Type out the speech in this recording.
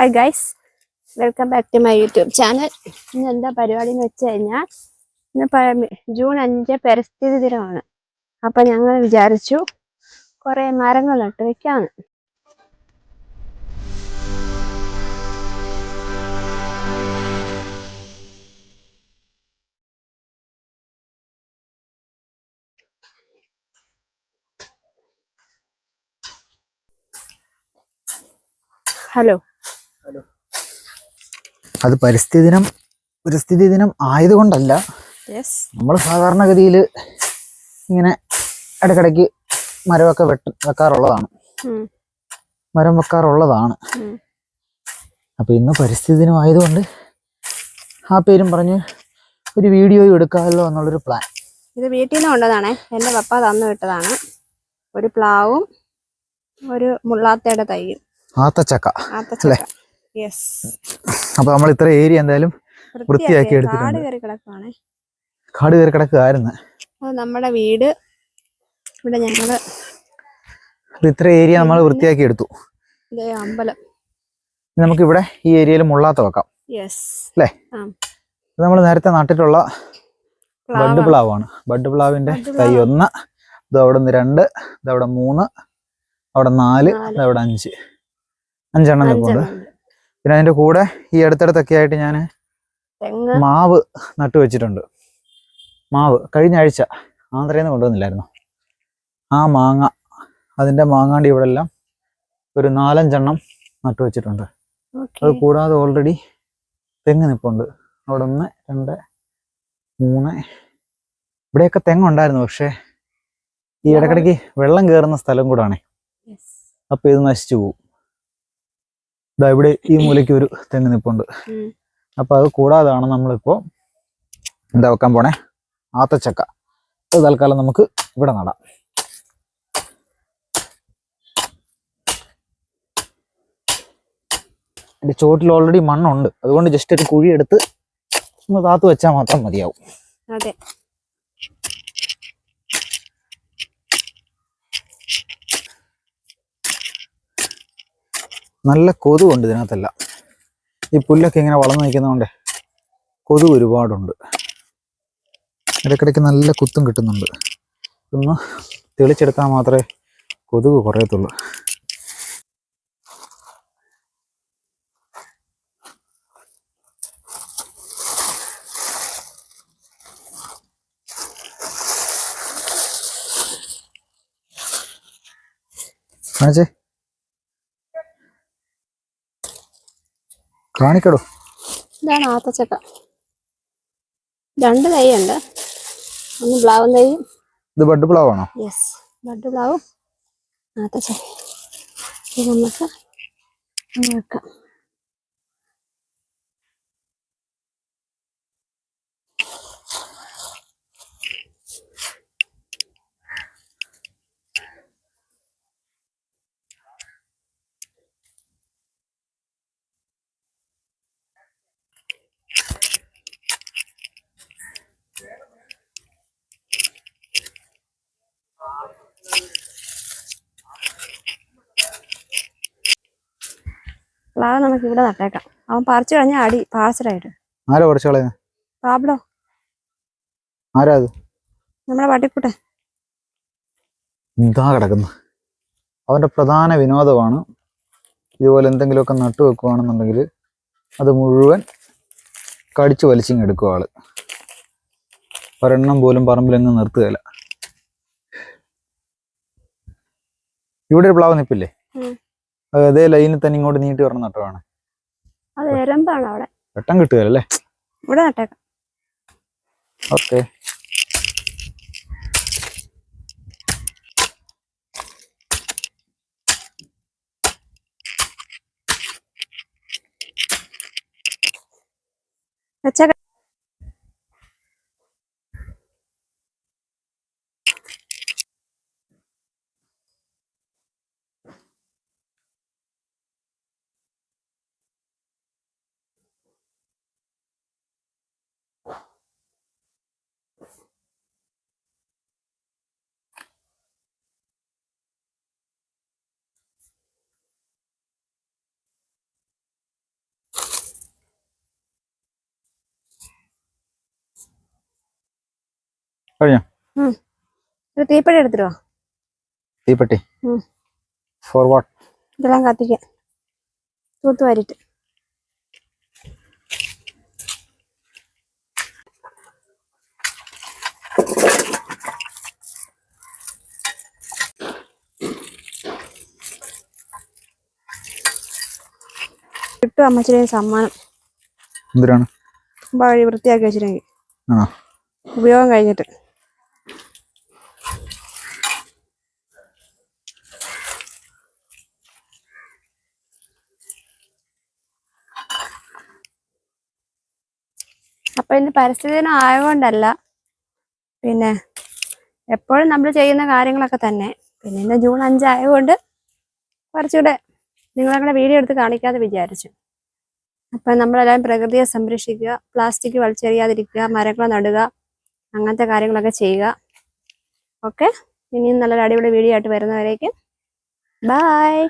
Hi guys welcome back to my YouTube channel ഇന്ന് എന്താ പരിപാടി എന്ന് വെച്ച് കഴിഞ്ഞാൽ ഇന്ന് ജൂൺ അഞ്ച് പരിസ്ഥിതി ദിനമാണ്. അപ്പം ഞങ്ങൾ വിചാരിച്ചു കുറേ മരങ്ങൾ നട്ട് വെക്കാമെന്ന് ഹലോ അത് പരിസ്ഥിതി ദിനം പരിസ്ഥിതി ദിനം ആയതുകൊണ്ടല്ല. നമ്മൾ സാധാരണഗതിയിൽ ഇങ്ങനെ ഇടയ്ക്കിടയ്ക്ക് മരമൊക്കെ വെട്ട വെക്കാറുള്ളതാണ്. മരം വെക്കാറുള്ളതാണ്. അപ്പോൾ ഇന്ന് പരിസ്ഥിതി ദിനം ആയതുകൊണ്ട് ആ പേരും പറഞ്ഞ് ഒരു വീഡിയോയും എടുക്കാമല്ലോ എന്നുള്ളൊരു പ്ലാൻ ഇത് വീട്ടിൽ നിന്ന് കൊണ്ടതാണേ. എന്റെ പപ്പ തന്നു വിട്ടതാണ്. ഒരു പ്ലാവും ഒരു മുള്ളാത്തയുടെ തൈയും. ആത്തച്ചക്ക. ആത്തച്ചക്ക. യെസ് അപ്പോൾ നമ്മൾ ഇത്ര ഏരിയ എന്തായാലും വൃത്തിയാക്കി എടുത്തിട്ടുണ്ട്. കാട് കയറി കിടക്കുകയായിരുന്നു നമ്മുടെ വീട് ഇവിടെ ഞങ്ങൾ ഇത്ര ഏരിയ നമ്മൾ വൃത്തിയാക്കി എടുത്തു. അമ്പലം. നമുക്ക് ഇവിടെ ഈ ഏരിയയിൽ മുള്ളാത്ത വെക്കാം. അല്ലേ? നമ്മൾ നേരത്തെ നട്ടിട്ടുള്ള ബഡ് പ്ലാവാണ്. ബഡ് പ്ലാവിന്റെ തൈ. ഒന്ന് ഇത് അവിടെ നിന്ന് രണ്ട് ഇത് അവിടെ മൂന്ന് അവിടെ നാല്. ഇത് അവിടെ അഞ്ച്. അഞ്ചെണ്ണം ഉണ്ട്. പിന്നെ അതിന്റെ കൂടെ ഈ അടുത്തടുത്തൊക്കെ ആയിട്ട് ഞാൻ മാവ് നട്ടു വെച്ചിട്ടുണ്ട്. മാവ്. കഴിഞ്ഞ ആഴ്ച ആന്ധ്രയിൽ നിന്ന് കൊണ്ടുവന്നില്ലായിരുന്നു? ആ മാങ്ങ. അതിന്റെ മാങ്ങാണ്ടി ഇവിടെ എല്ലാം ഒരു നാലഞ്ചെണ്ണം നട്ടു വെച്ചിട്ടുണ്ട്. അത് കൂടാതെ ഓൾറെഡി തെങ്ങ് നിപ്പുണ്ട്. അവിടെ ഒന്ന് രണ്ട് മൂന്ന്. ഇവിടെയൊക്കെ തെങ്ങുണ്ടായിരുന്നു പക്ഷേ ഈ ഇടക്കിടയ്ക്ക് വെള്ളം കയറുന്ന സ്ഥലം കൂടാണേ. അപ്പൊ ഇത് നശിച്ചു പോകും ഇതാ ഇവിടെ ഈ മൂലയ്ക്ക് ഒരു തെങ്ങ് നിപ്പുണ്ട്. അപ്പൊ അത് കൂടാതാണ് നമ്മളിപ്പോ എന്താ വെക്കാൻ പോണേ? ആത്തച്ചക്ക. അത് തൽക്കാലം നമുക്ക് ഇവിടെ നടാം. എന്റെ ചോട്ടിൽ ഓൾറെഡി മണ്ണുണ്ട്. അതുകൊണ്ട് ജസ്റ്റ് ഒരു കുഴി എടുത്ത് ഒന്ന് താത്ത് വെച്ചാൽ മാത്രം മതിയാവും. അതെ. നല്ല കൊതുകുണ്ട് ഇതിനകത്തെല്ലാം. ഈ പുല്ലൊക്കെ ഇങ്ങനെ വളർന്നു നിൽക്കുന്നതുകൊണ്ട് കൊതുക് ഒരുപാടുണ്ട്. ഇടയ്ക്കിടയ്ക്ക് നല്ല കുത്തും കിട്ടുന്നുണ്ട്. ഒന്ന് തെളിച്ചെടുത്താൽ മാത്രമേ കൊതുക് കുറയത്തുള്ളൂ. കാണിച്ചേ കാണിക്കടോ. ഇതാണ് ആത്തച്ചക്ക. രണ്ട് തൈയുണ്ട്. ഒന്ന് പ്ലാവും തൈയും. ഇത് ബഡ് പ്ലാവാണോ? യെസ് ബഡ് പ്ലാവും. ആത്തച്ചക്ക. ഇത് നമുക്ക് വെക്കാം. പ്ലാവ് നമുക്ക് ഇവിടെ നട്ടേക്കാം. അവൻ പറിച്ചു കഴിഞ്ഞാൽ അടി പാഴ്സലായിട്ട്. ആരാ കുറച്ച് കളയുന്നത് പാബ്ലോ. ആരാ അത്? നമ്മുടെ പട്ടിക്കുട്ടൻ. ഇതാ കിടക്കുന്നു. അവന്റെ പ്രധാന വിനോദമാണ് ഇതുപോലെ എന്തെങ്കിലുമൊക്കെ നട്ടു വെക്കുകയാണെന്നുണ്ടെങ്കിൽ അത് മുഴുവൻ കടിച്ചു വലിച്ചിങ് എടുക്കും ആൾ. ഒരെണ്ണം പോലും പറമ്പിലെങ്ങും നിർത്തുകയില്ല. ഇവിടെ ഒരു പ്ലാവ് നിപ്പില്ലേ. അത് ലൈനിൽ തന്നെ ഇങ്ങോട്ട് നീട്ടി വരണം നട്ടതാണ് അത് എരമ്പാണ് അവിടെ. വെട്ടം കിട്ടുകയല്ലേ? ഇവിടെ നട്ടേക്കാം. ഓക്കെ. വെച്ചേക്കാം. കഴിഞ്ഞോ? ഒരു തീപ്പഴി എടുത്തിട്ടോ തീപ്പെട്ടി. ഫോർ വാട്ട് ഇതെല്ലാം കത്തിക്കാൻ തൂത്ത് വാരിട്ട് കിട്ടും അമ്മച്ചിയുടെ സമ്മാനം. എന്തിനാണ്? വഴി വൃത്തിയാക്കി വെച്ചിട്ടുണ്ടെങ്കിൽ ആ ഉപയോഗം കഴിഞ്ഞിട്ട്. അപ്പൊ ഇന്ന് പരിസ്ഥിതി ദിനം ആയതുകൊണ്ടല്ല. പിന്നെ എപ്പോഴും നമ്മൾ ചെയ്യുന്ന കാര്യങ്ങളൊക്കെ തന്നെ. പിന്നെ ഇന്ന് ജൂൺ അഞ്ചായതുകൊണ്ട് കുറച്ചുകൂടെ നിങ്ങളങ്ങനെ വീഡിയോ എടുത്ത് കാണിക്കാതെ വിചാരിച്ചു. അപ്പം നമ്മളെല്ലാവരും പ്രകൃതിയെ സംരക്ഷിക്കുക പ്ലാസ്റ്റിക് വലിച്ചെറിയാതിരിക്കുക മരങ്ങൾ നടുക അങ്ങനത്തെ കാര്യങ്ങളൊക്കെ ചെയ്യുക. ഓക്കെ? ഇനിയും നല്ലൊരു അടിപൊളി വീഡിയോ ആയിട്ട് വരുന്നവരേക്കും. ബായ്